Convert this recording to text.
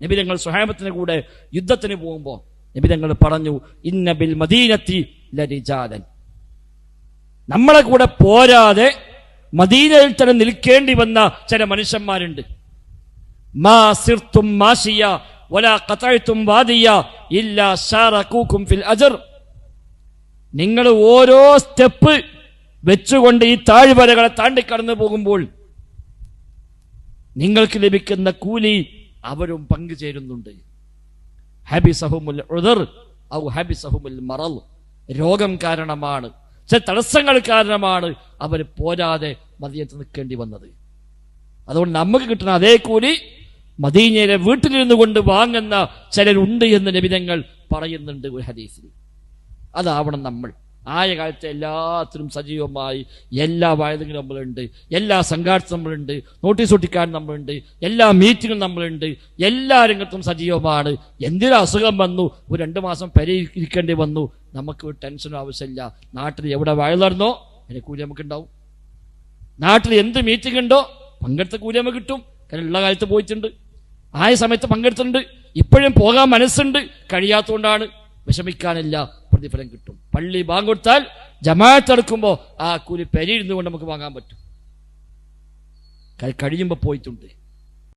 നബി തങ്ങൾ സുഹൈബത്തിന് കൂടെ യുദ്ധത്തിന് പോകുമ്പോൾ നബി തങ്ങൾ പറഞ്ഞു ഇന്നബിൽ മദീനത്തി ലരിജാലൻ. നമ്മളെ കൂടെ പോരാതെ മദീനയിൽ തന്നെ നിൽക്കേണ്ടി വന്ന ചില മനുഷ്യന്മാരുണ്ട്. മാ സിർത്തും മാഷിയ വലാ ഖതഅ്തും വാദിയ ഇല്ലാ ശാറകൂകും ഫിൽ അജർ. നിങ്ങൾ ഓരോ സ്റ്റെപ്പ് വെച്ചുകൊണ്ട് ഈ താഴ്വരകളെ താണ്ടിക്കടന്നു പോകുമ്പോൾ നിങ്ങൾക്ക് ലഭിക്കുന്ന കൂലി അവരും പങ്കുചേരുന്നുണ്ട്. ഹബിസഹുമുൽ ഉദർ ഔ ഹബിസഹുമുൽ മറൽ. രോഗം കാരണമാണ്. ചില തടസ്സങ്ങൾ കാരണമാണ് അവർ പോരാതെ മദീനത്ത് നിൽക്കേണ്ടി വന്നത്. അതുകൊണ്ട് നമുക്ക് കിട്ടുന്ന അതേ കൂലി മദീനയിലെ വീട്ടിലിരുന്നു കൊണ്ട് വാങ്ങുന്ന ചിലരുണ്ട് എന്ന് നിബിധങ്ങൾ പറയുന്നുണ്ട് ഒരു ഹദീസിൽ. അതാവണം നമ്മൾ. ആയ കാലത്ത് എല്ലാത്തിനും സജീവമായി എല്ലാ വയലുകളും നമ്മളുണ്ട് എല്ലാ സംഘാടനം നമ്മളുണ്ട് നോട്ടീസ് ഒട്ടിക്കാൻ നമ്മളുണ്ട് എല്ലാ മീറ്റിങ്ങും നമ്മളുണ്ട് എല്ലാ രംഗത്തും സജീവമാണ്. എന്തിനും അസുഖം വന്നു ഒരു രണ്ട് മാസം പരിഹരിക്കേണ്ടി വന്നു നമുക്ക് ഒരു ടെൻഷനും ആവശ്യമില്ല. നാട്ടിൽ എവിടെ വയൽ നടന്നോ അതിന് കൂലി നമുക്കുണ്ടാവും നാട്ടിൽ എന്ത് മീറ്റിംഗ് ഉണ്ടോ പങ്കെടുത്ത കൂലി നമുക്ക് കിട്ടും. കാരണം ഉള്ള കാലത്ത് പോയിട്ടുണ്ട്. ആയ സമയത്ത് പങ്കെടുത്തിട്ടുണ്ട്. ഇപ്പോഴും പോകാൻ മനസ്സുണ്ട്. കഴിയാത്തതുകൊണ്ടാണ് വിഷമിക്കാനില്ല പ്രതിഫലം കിട്ടും. പള്ളി ജമാഅത്ത് എടുക്കുമ്പോൾ ആ കൂലി പെരിയിരുന്നുകൊണ്ട് നമുക്ക് വാങ്ങാൻ പറ്റും. കഴിയുമ്പോൾ പോയിട്ടുണ്ട്.